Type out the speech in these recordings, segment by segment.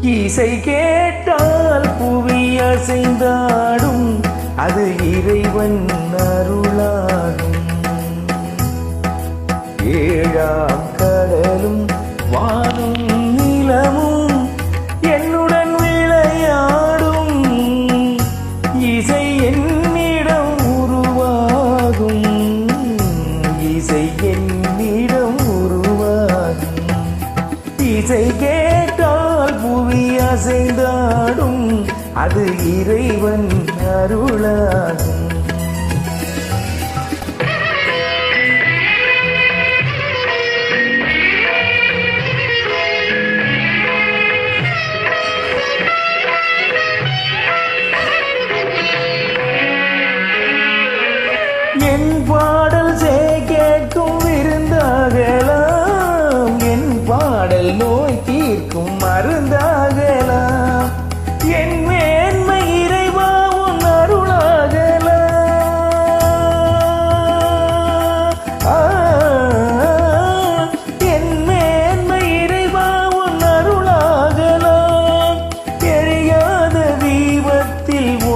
இசை கேட்டால் புவி அசைந்தாடும் அது இறைவன் அருளாகும். ஏழாம் இசை கேட்டால் புவி அசைந்தாடும். அது இறைவன் அருளாகும்.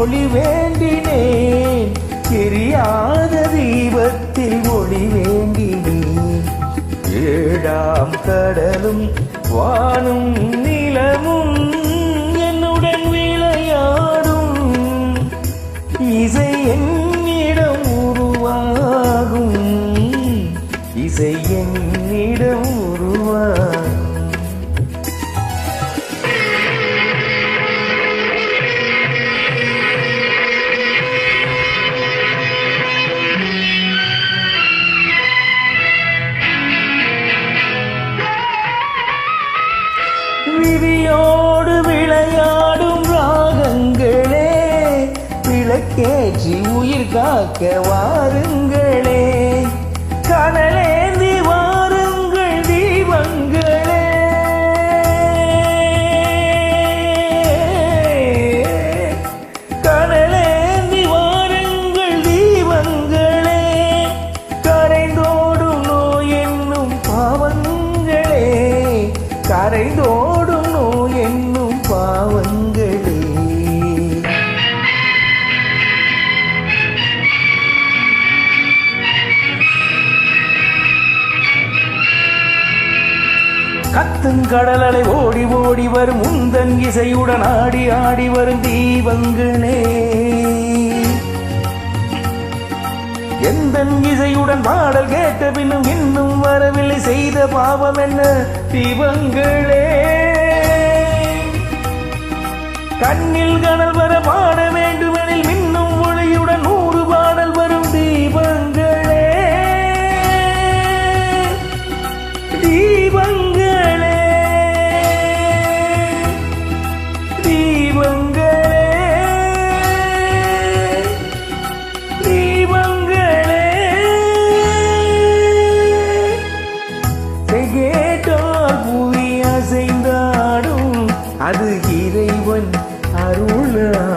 ஒளி வேண்டினேன். தெரியாத தீபத்தில் ஒளி வேண்டினேன். ஏழாம் கடலும் வானும் நிலமும் என்னுடன் விளையாடும். இசை என்னிடம் உருவாகும். இசை என்னிடம் உருவாகும். விளக்கேற்றி உயிர் காக்க வாருங்களே. கத்தும் கடலலை ஓடி ஓடி வரும் உந்தன் இசையுடன் ஆடி ஆடி வரும் தீபங்களே எந்தன் இசையுடன் பாடல் கேட்ட பின்னும் இன்னும் வரவில்லை செய்த பாவம் என்ன? தீபங்களே. கண்ணில் கனல் வர பாட வேண்டும் Yeah.